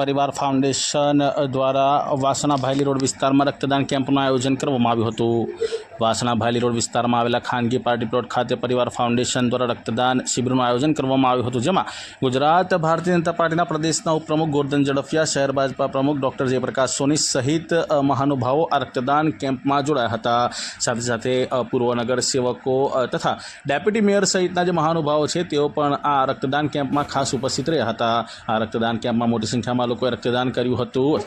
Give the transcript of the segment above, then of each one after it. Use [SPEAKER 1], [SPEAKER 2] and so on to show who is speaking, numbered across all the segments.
[SPEAKER 1] પરિવાર ફાઉન્ડેશન દ્વારા વાસણા ભાયલી રોડ વિસ્તારમાં રક્તદાન કેમ્પનું આયોજન કરવામાં આવ્યું હતું. વાસણા ભાયલી રોડ વિસ્તારમાં આવેલા ખાનગી પાર્ટી પ્લોટ ખાતે પરિવાર ફાઉન્ડેશન દ્વારા રક્તદાન શિબિરનું આયોજન કરવામાં આવ્યું હતું, જેમાં ગુજરાત ભારતીય જનતા પાર્ટીના પ્રદેશના ઉપપ્રમુખ ગોરધન ઝડફિયા, શહેર ભાજપા પ્રમુખ ડૉક્ટર જયપ્રકાશ સોની સહિત મહાનુભાવો આ રક્તદાન કેમ્પમાં જોડાયા હતા. સાથે સાથે પૂર્વ નગર સેવકો તથા ડેપ્યુટી મેયર સહિતના જે મહાનુભાવો છે, તેઓ પણ આ રક્તદાન કેમ્પમાં ખાસ ઉપસ્થિત રહ્યા હતા. આ રક્તદાન કેમ્પમાં મોટી સંખ્યામાં લોકોએ રક્તદાન કર્યું હતું.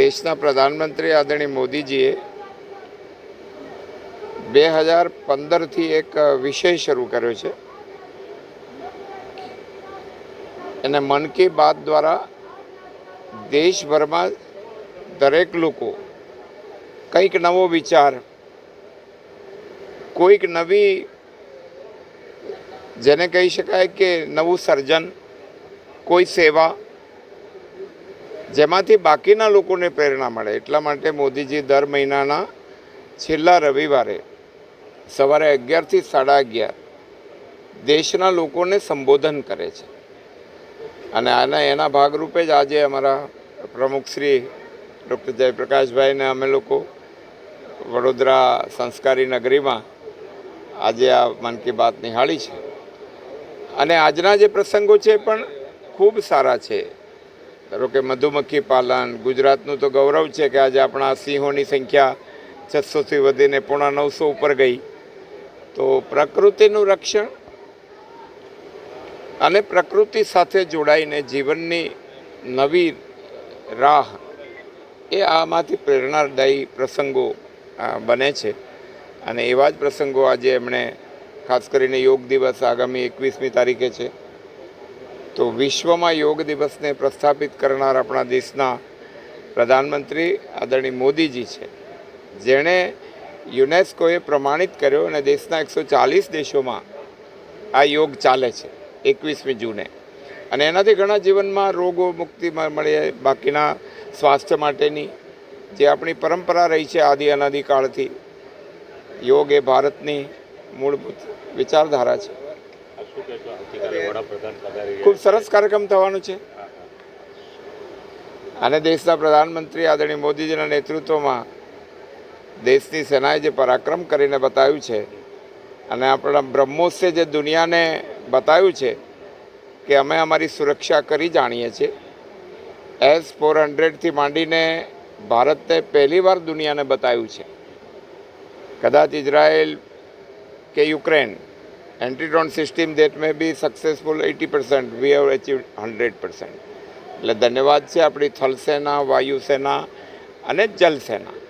[SPEAKER 2] દેશના પ્રધાનમંત્રી આદરણીય મોદીજીએ બે હજાર પંદરથી એક વિષય શરૂ કર્યો છે. અને મન કી બાત દ્વારા દેશભરમાં દરેક લોકો કંઈક નવો વિચાર, કોઈક નવી, જેને કહી શકાય કે નવું સર્જન, કોઈ સેવા, જેમાંથી બાકીના લોકોને પ્રેરણા મળે. એટલા માટે મોદીજી દર મહિનાના છેલ્લા રવિવારે સવારે અગિયારથી સાડા અગિયાર દેશના લોકોને સંબોધન કરે છે. અને આના એના ભાગરૂપે જ આજે અમારા પ્રમુખશ્રી ડૉક્ટર જયપ્રકાશભાઈને અમે લોકો વડોદરા સંસ્કારી નગરીમાં આજે આ મન કી બાત નિહાળી છે. અને આજના જે પ્રસંગો છે પણ ખૂબ સારા છે. ધારો કે મધુમક્ખી પાલન, ગુજરાતનું તો ગૌરવ છે કે આજે આપણા સિંહોની સંખ્યા છસોથી વધીને પોણા નવસો ઉપર ગઈ. તો પ્રકૃતિનું રક્ષણ અને પ્રકૃતિ સાથે જોડાઈને જીવનની નવી રાહ એ આમાંથી પ્રેરણાદાયી પ્રસંગો બને છે. અને એવા જ પ્રસંગો આજે એમણે ખાસ કરીને યોગ દિવસ આગામી એકવીસમી તારીખે છે. તો વિશ્વમાં યોગ દિવસને પ્રસ્થાપિત કરનાર આપણા દેશના પ્રધાનમંત્રી આદરણીય મોદીજી છે. જેણે યુનેસ્કોએ પ્રમાણિત કર્યો અને દેશના એકસો ચાલીસ દેશોમાં આ યોગ ચાલે છે એકવીસમી જૂને. અને એનાથી ઘણા જીવનમાં રોગો મુક્તિ મળે બાકીના સ્વાસ્થ્ય માટેની જે આપણી પરંપરા રહી છે આદિ અનાદિકાળથી યોગ એ ભારતની મૂળભૂત વિચારધારા છે. ખૂબ સરસ કાર્યક્રમ થવાનો છે. અને દેશના પ્રધાનમંત્રી આદરણીય મોદીજીના નેતૃત્વમાં દેશની સેનાએ જે પરાક્રમ કરીને બતાવ્યું છે અને આપણા બ્રહ્મોસે જે દુનિયાને બતાવ્યું છે કે અમે અમારી સુરક્ષા કરી જાણીએ છીએ, એસ ફોર હંડ્રેડથી માંડીને ભારતને પહેલીવાર દુનિયાને બતાવ્યું છે. કદાચ ઇઝરાયલ કે Ukraine, antidrone system that may be successful eighty percent, we have achieve hundred percent. એટલે ધન્યવાદ છે આપણી થલસેના, વાયુસેના અને જલસેના.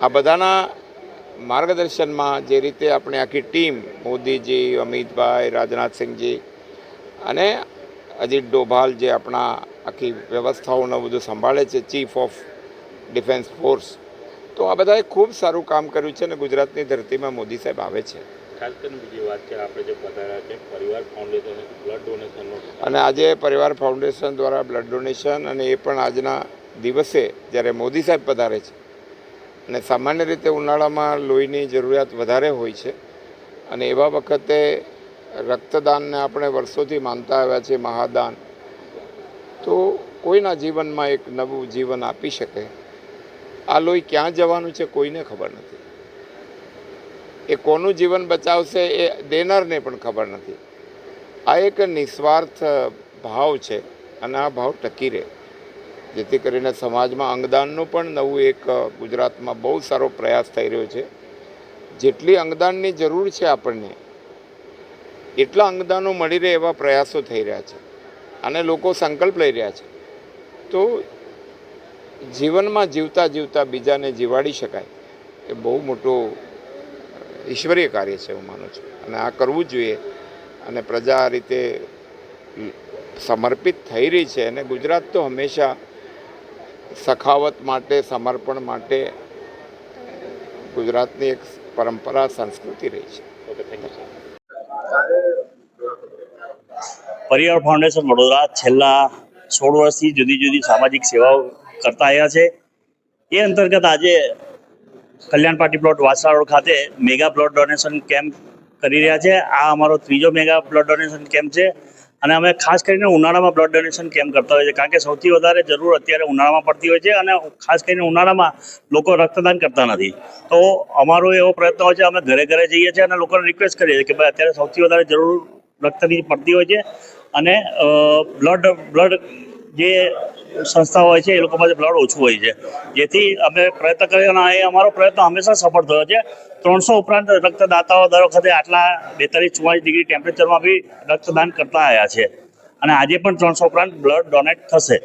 [SPEAKER 2] આ બધાના માર્ગદર્શનમાં જે રીતે આપણે આખી ટીમ મોદીજી અમિતભાઈ રાજનાથસિંહજી અને અજીત ડોભાલ જે આપણા આખી વ્યવસ્થાઓને બધું સંભાળે છે ચીફ ઓફ ડિફેન્સ ફોર્સ તો આ બધાએ ખૂબ સારું કામ કર્યું છે અને ગુજરાતની ધરતીમાં મોદી સાહેબ આવે છે.
[SPEAKER 3] ખાસ કરીને બીજી વાત છે આપણે જે પધાર્યા છે પરિવાર ફાઉન્ડેશન બ્લડ ડોનેશનનો
[SPEAKER 2] અને આજે પરિવાર ફાઉન્ડેશન દ્વારા બ્લડ ડોનેશન અને એ પણ આજના દિવસે જ્યારે મોદી સાહેબ પધારે છે અને સામાન્ય રીતે ઉનાળામાં લોહીની જરૂરિયાત વધારે હોય છે. અને એવા વખતે રક્તદાનને આપણે વર્ષોથી માનતા આવ્યા છે મહાદાન. તો કોઈના જીવનમાં એક નવું જીવન આપી શકે? આ લોહી ક્યાં જવાનું છે કોઈને ખબર નથી. એ કોનું જીવન બચાવશે એ દેનારને પણ ખબર નથી. આ એક નિસ્વાર્થ ભાવ છે અને આ ભાવ ટકી રહે. જેથી કરીને સમાજમાં અંગદાનનું પણ નવું એક ગુજરાતમાં બહુ સારો પ્રયાસ થઈ રહ્યો છે. જેટલી અંગદાનની જરૂર છે આપણને, એટલા અંગદાનો મળી રહે એવા પ્રયાસો થઈ રહ્યા છે અને લોકો સંકલ્પ લઈ રહ્યા છે. તો જીવનમાં જીવતા જીવતા બીજાને જીવાડી શકાય એ બહુ મોટું ઈશ્વરીય કાર્ય છે હું માનું છું. અને આ કરવું જોઈએ અને પ્રજા આ રીતે સમર્પિત થઈ રહી છે અને ગુજરાત તો હંમેશા સખાવત માટે, સમર્પણ માટે ગુજરાતની એક પરંપરા, સંસ્કૃતિ રહી છે.
[SPEAKER 4] પરિવાર ફાઉન્ડેશન વડોદરા છેલ્લા સોળ વર્ષથી જુદી જુદી સામાજિક સેવાઓ કરતા આવ્યા છે. એ અંતર્ગત આજે Kalyan party plot Vasa road ખાતે મેગા બ્લડ ડોનેશન કેમ્પ કરી રહ્યા છે. આ અમારો ત્રીજો મેગા બ્લડ ડોનેશન કેમ્પ છે. અને અમે ખાસ કરીને ઉનાળામાં બ્લડ ડોનેશન કેમ્પ કરતા હોઈએ છીએ? કારણ કે સૌથી વધારે જરૂર અત્યારે ઉનાળામાં પડતી હોય છે અને ખાસ કરીને ઉનાળામાં લોકો રક્તદાન કરતા નથી. તો અમારો એવો પ્રયત્ન હોય છે, અમે ઘરે ઘરે જઈએ છીએ અને લોકોને રિક્વેસ્ટ કરીએ છીએ કે ભાઈ અત્યારે સૌથી વધારે જરૂર રક્તની પડતી હોય છે અને બ્લડ બ્લડ જે સંસ્થા હોય છે, એ લોકો પાસે બ્લડ ઓછું હોય છે. જેથી અમે પ્રયત્ન કરીએ અને એ અમારો પ્રયત્ન હંમેશા સફળ થયો છે. ત્રણસો ઉપરાંત રક્તદાતાઓ દર વખતે આટલા બેતાલીસ, ચુમ્માલીસ ડિગ્રી ટેમ્પરેચરમાં બી રક્તદાન કરતા આવ્યા છે. અને આજે પણ ત્રણસો ઉપરાંત બ્લડ ડોનેટ થશે.